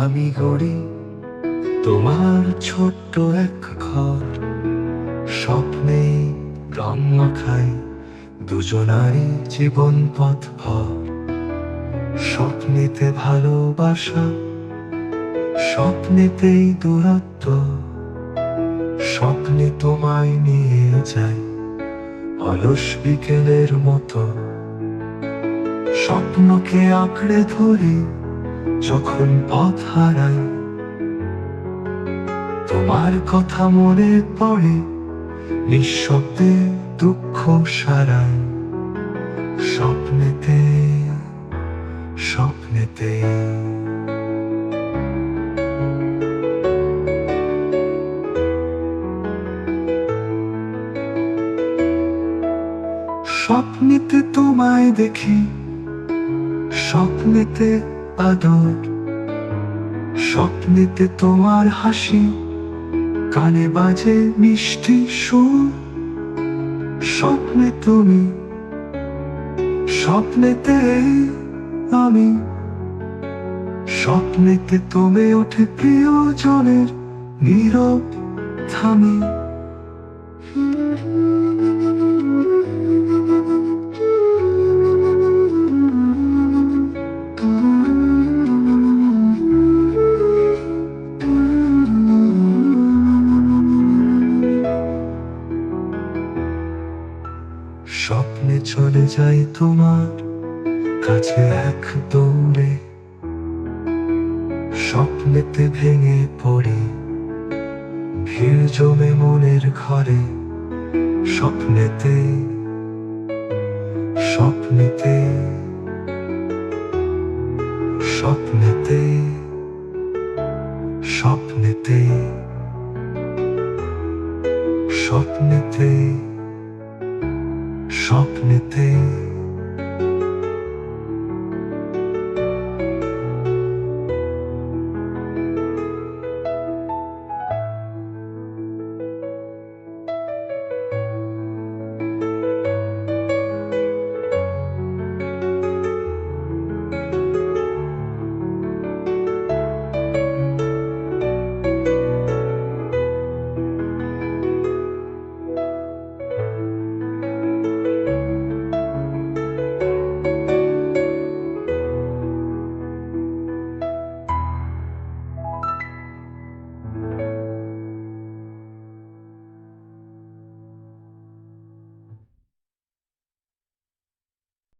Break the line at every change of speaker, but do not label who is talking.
আমি গড়ি তোমার ছোট্ট এক ঘর। স্বপ্নে রং মাখাই দুজনারই জীবন পথ ভর। স্বপ্নেতে ভালোবাসা, স্বপ্নেতেই দূরত্ব। স্বপ্নে তোমায় নিয়ে যায় অলস বিকেলের মতো। স্বপ্নকে আঁকড়ে ধরি যখন পথ হারাই, তোমার কথা মনে পড়ে, নিঃশব্দে দুঃখ সারাই। স্বপ্নেতে স্বপ্নেতে। স্বপ্নেতে তোমায় দেখি, স্বপ্নেতে আদর। স্বপ্নেতে তোমার হাসি, কানে বাজে মিষ্টি সুর। স্বপ্নে তুমি, স্বপ্নেতে আমি। স্বপ্নেতে তুমি ওঠে প্রিয় প্রিয়জনের নীরব থামি। স্বপ্নে চলে যাই তোমার কাছে এক দৌড়ে। স্বপ্নেতে ভেঙে পড়ি, ভিড় জমে মনের ঘরে স্বপ্নেতে স্বপ্নেতে স্বপ্নেতে স্বপ্নেতে স্বপ্নেতে। স্বপ্নেতেই